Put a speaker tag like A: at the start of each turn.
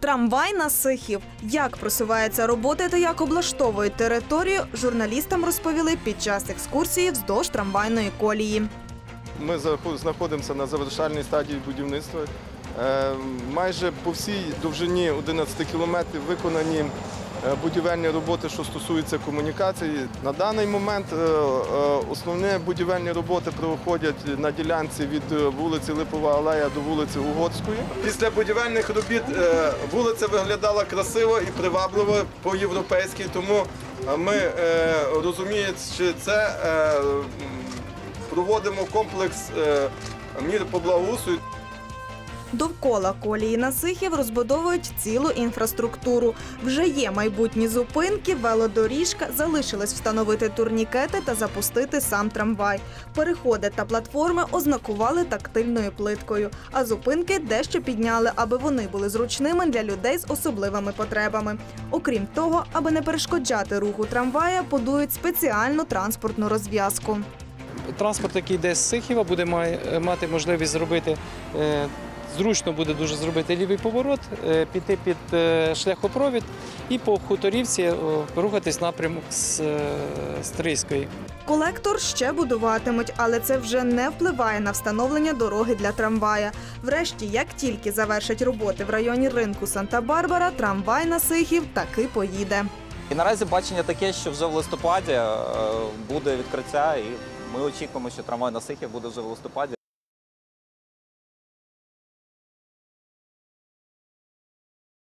A: Трамвай на Сихів. Як просувається робота та як облаштовують територію, журналістам розповіли під час екскурсії вздовж трамвайної колії.
B: Ми знаходимося на завершальній стадії будівництва. Е, Майже по всій довжині 11 кілометрів виконані будівельні роботи, що стосуються комунікації. На даний момент е, е, основні будівельні роботи проходять на ділянці від е, вулиці Липова Алея до вулиці Угодської. Після будівельних робіт е, вулиця виглядала красиво і привабливо по-європейськи, тому е, ми е, розуміючи це. е, проводимо комплекс е, мір по благоустрою.
A: Довкола колії на Сихів розбудовують цілу інфраструктуру. Вже є майбутні зупинки, велодоріжка, залишилось встановити турнікети та запустити сам трамвай. Переходи та платформи ознакували тактильною плиткою, а зупинки дещо підняли, аби вони були зручними для людей з особливими потребами. Окрім того, аби не перешкоджати руху трамвая, будують спеціальну транспортну розв'язку.
C: Транспорт, який йде з Сихіва, буде мати можливість зробити. Зручно буде дуже зробити лівий поворот, е, піти під е, шляхопровід і по хуторівці е, рухатись напрямок з Стрийської.
A: Колектор ще будуватимуть, але це вже не впливає на встановлення дороги для трамвая. Врешті, як тільки завершать роботи в районі ринку Санта-Барбара, трамвай на Сихів таки поїде.
D: І наразі бачення таке, що вже в листопаді буде відкриття, і ми очікуємо, що трамвай на Сихів буде вже в листопаді.